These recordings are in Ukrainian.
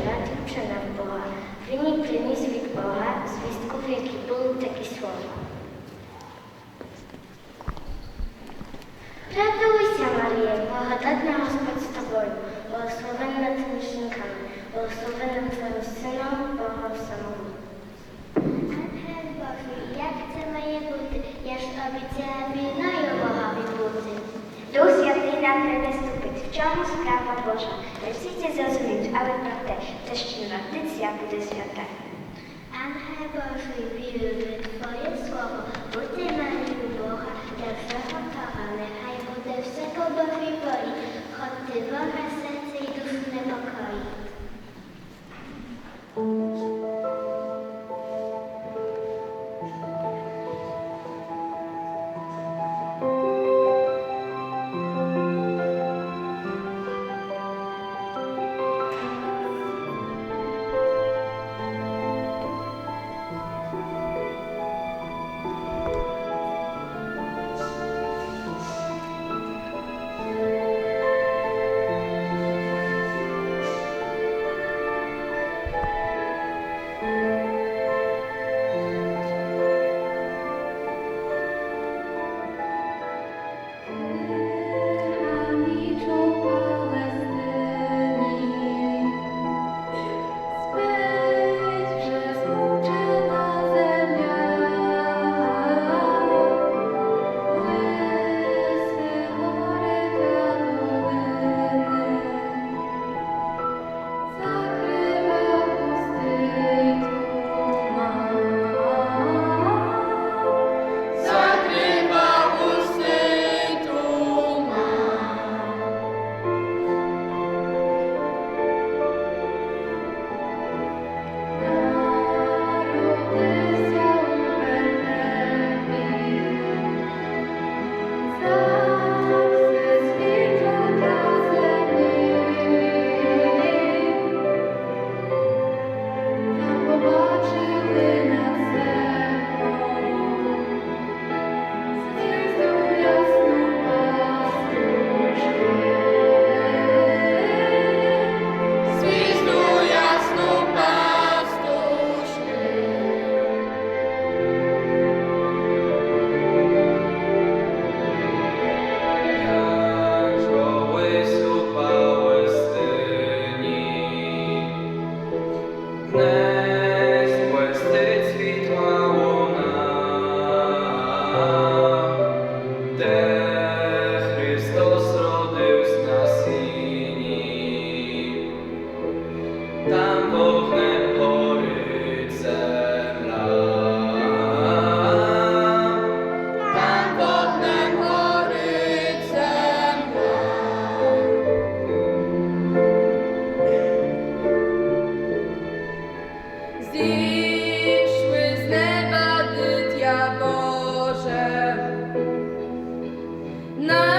жила дівчина в Бога. Він приніс від Бога звістку, в якій були такі слова. Радуйся, Марія, благодатна Господь з тобою, благословенна ти жінками, благословенним твоїм сином Бога самого. Ангел як це має бути? Я ж обіцяла війною Богові бути. Дух Святий на тебе ступить, в чому справа Божа? ale prawdę, też inwentycja budy świata. Anche Boży, wierzymy Twoje słowo, budy Marii Boga, dobrze chotowane, a i ode wszego Bożej woli, choć Ty Boga serce i duszne pokoi. No.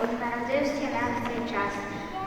Бо народився нам цей час.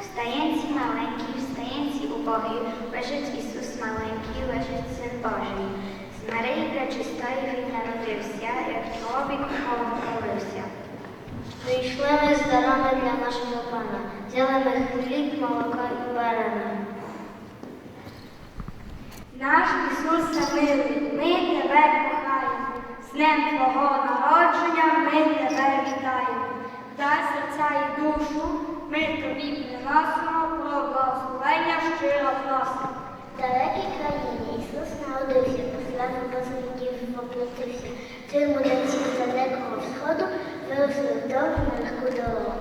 Встаєнці маленькі, встаєнці убогі, лежить Ісус маленький, лежить Син Божий. З Марії пречистої він народився, як чоловік полився. Прийшли ми з дарами для нашого пана, взяли ми хліб, молоко і барана. Наш Ісусе милий, ми тебе кохаємо. З днем Твого народження ми тебе вітаємо. Дай серця і душу, ми тобі приносимо, про благословення щиро просимо. В далекій країні Ісус народився, послав Божий воплотився. Три мудреці з далекого сходу виросли в довгу легку дорогу.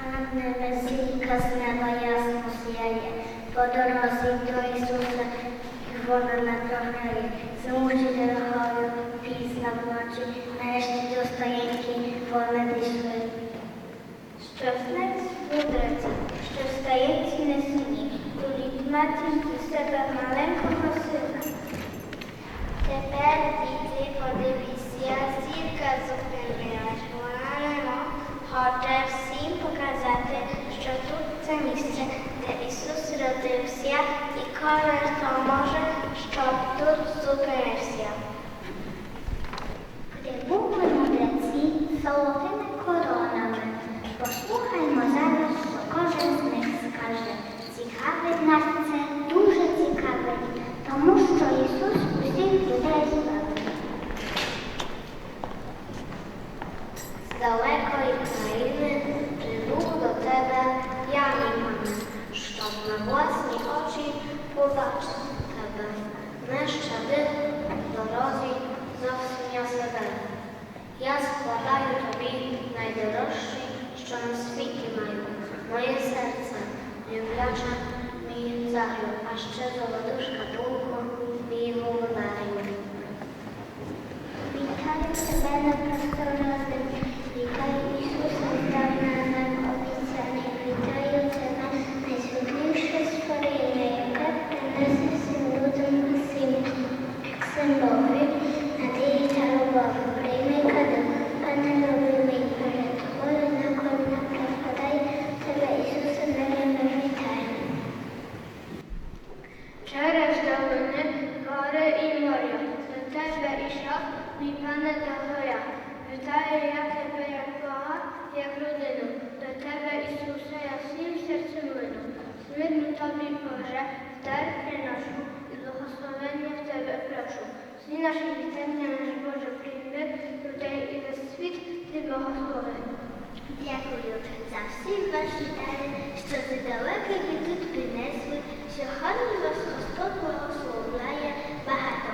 А зірка з неба ясно сіяє, по дорозі до Ісуса, і вона направляє, змучені дорогою, пізно вночі, нарешті до стоянки вони дійшли. Що знать мудреці, що встається на сіні, туліть матір до себе маленького сина. Тепер діти, подивіться, зірка зупинилась, вона хоче всім показати, що тут це місце, де Ісус родився, і кожен хто може, щоб тут зупинився. Золотими коронами. Послухаймо зараз, що кожен з них скаже. Цікавить нас це, дуже цікавить, тому що Ісус усіх людей збавив. З далекої країни прибув до тебе я, мій мами, щоб на власні очі побачити тебе. Не щади в дорозі зовсім я себе. Я складаю тобі найдорожче, що на світі маю, моє серце, любляче мій загрю, а ще золотушка думку мій голодарю. Вітаю тебе на просторозі, вітаю Ісуса, здавна нам обіцяний, вітаю тебе, найсвітліше створіння, яке принесе всім людям усім, як символи, надії та любові, прийми каду, пане любимий, перед тобою на коліна припадай, тебе Ісуса небо вітаю. Через долини, гори і моря, до тебе ішов, мій пане до горя. Вітаю я тебе, як Бога, як людину, до тебе, Ісусе, я всім серцем лину. Смирну тобі, Боже, дар приношу, і благословення в тебе прошу. Всі наші вітання, наш Боже, прийми, людей і весь світ, ти благослови. Дякую за всі ваші дари, що ви далеко ви тут принесли. Сьогодні вас Господь благословляє, багато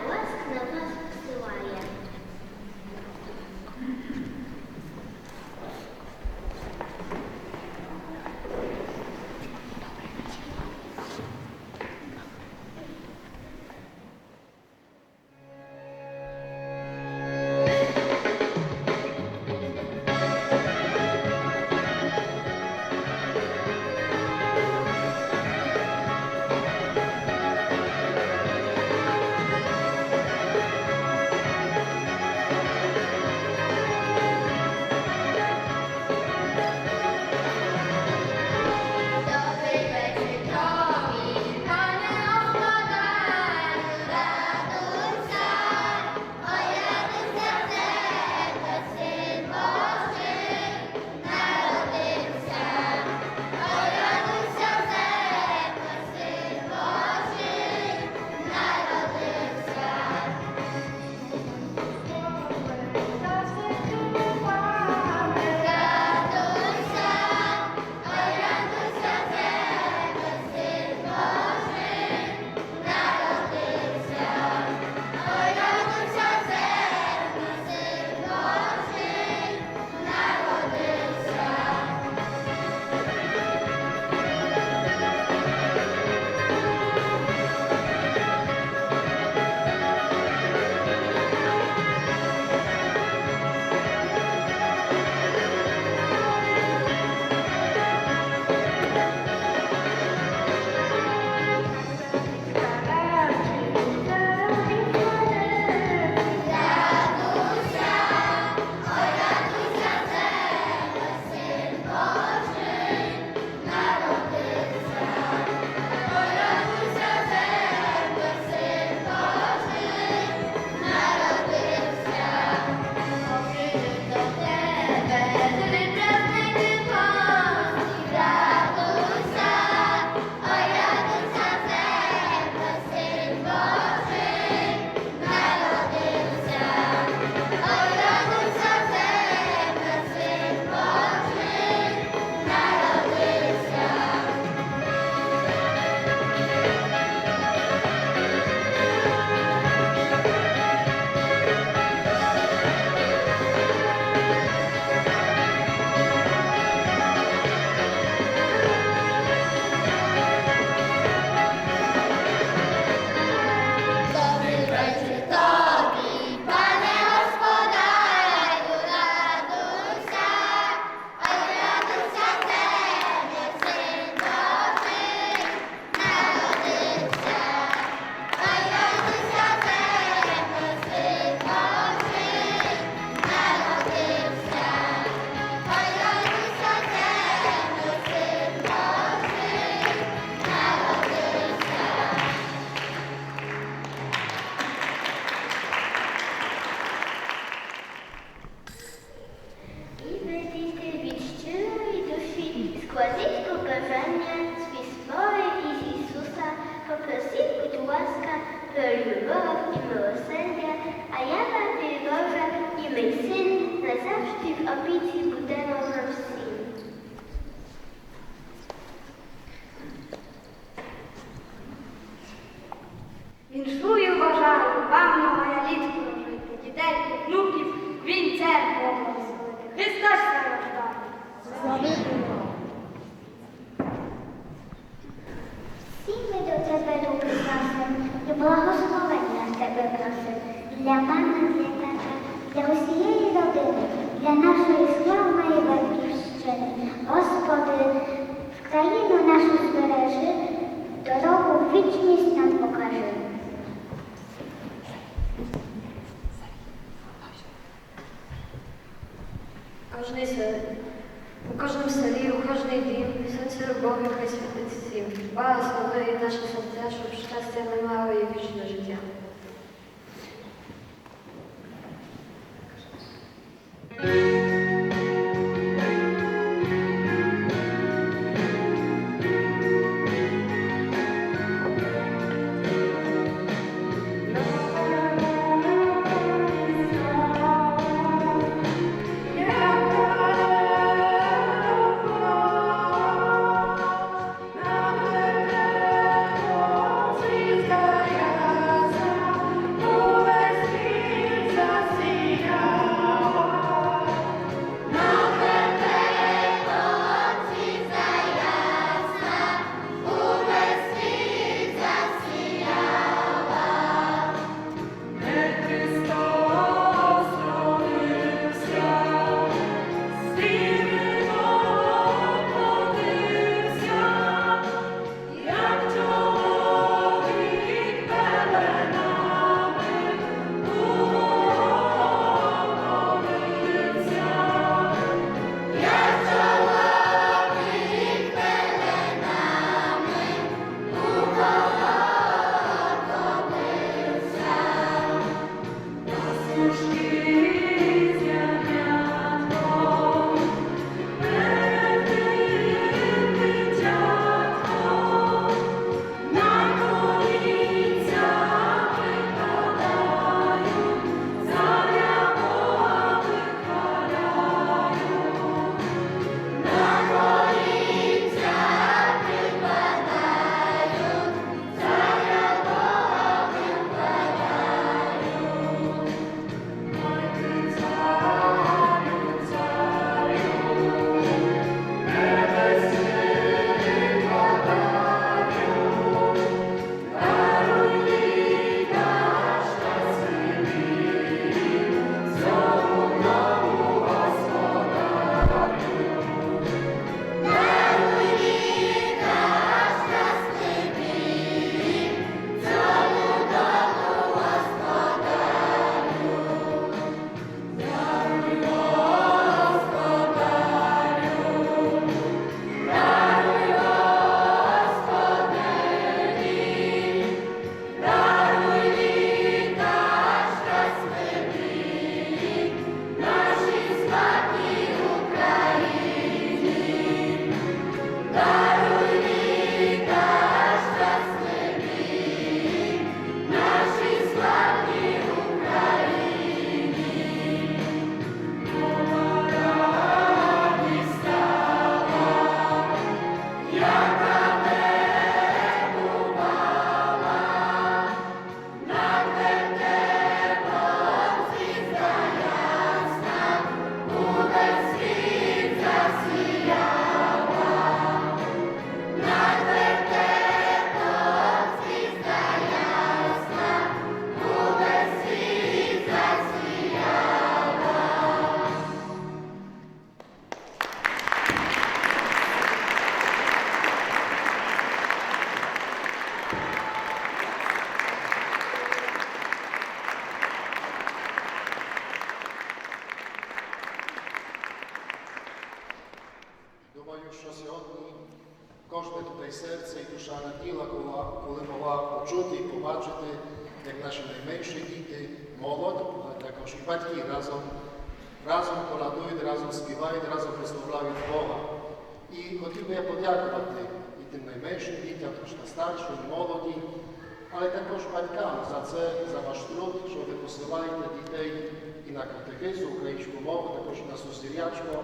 також батькам за це, за ваш труд, що ви посилаєте дітей і на катехизу, українську мову, також і на сузір'ячко.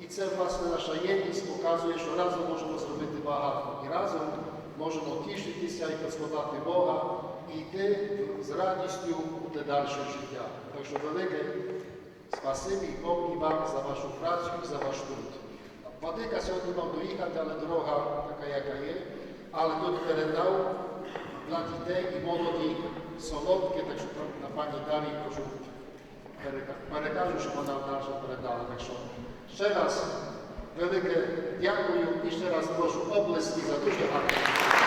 І це, власне, наша єдність показує, що разом можемо зробити багато. І разом можемо тішитися і прославляти Бога і йти з радістю у те дальше життя. Так що велике спасибі і помні вам за вашу працю і за ваш труд. Владика сьогодні мав доїхати, але дорога така, яка є. Але тут передав для дітей і молоді солодке, так що на пані Дарі прошу перека- перекажу, що вона далі передала. Так що ще раз велике дякую і ще раз прошу облесті за дуже гарне.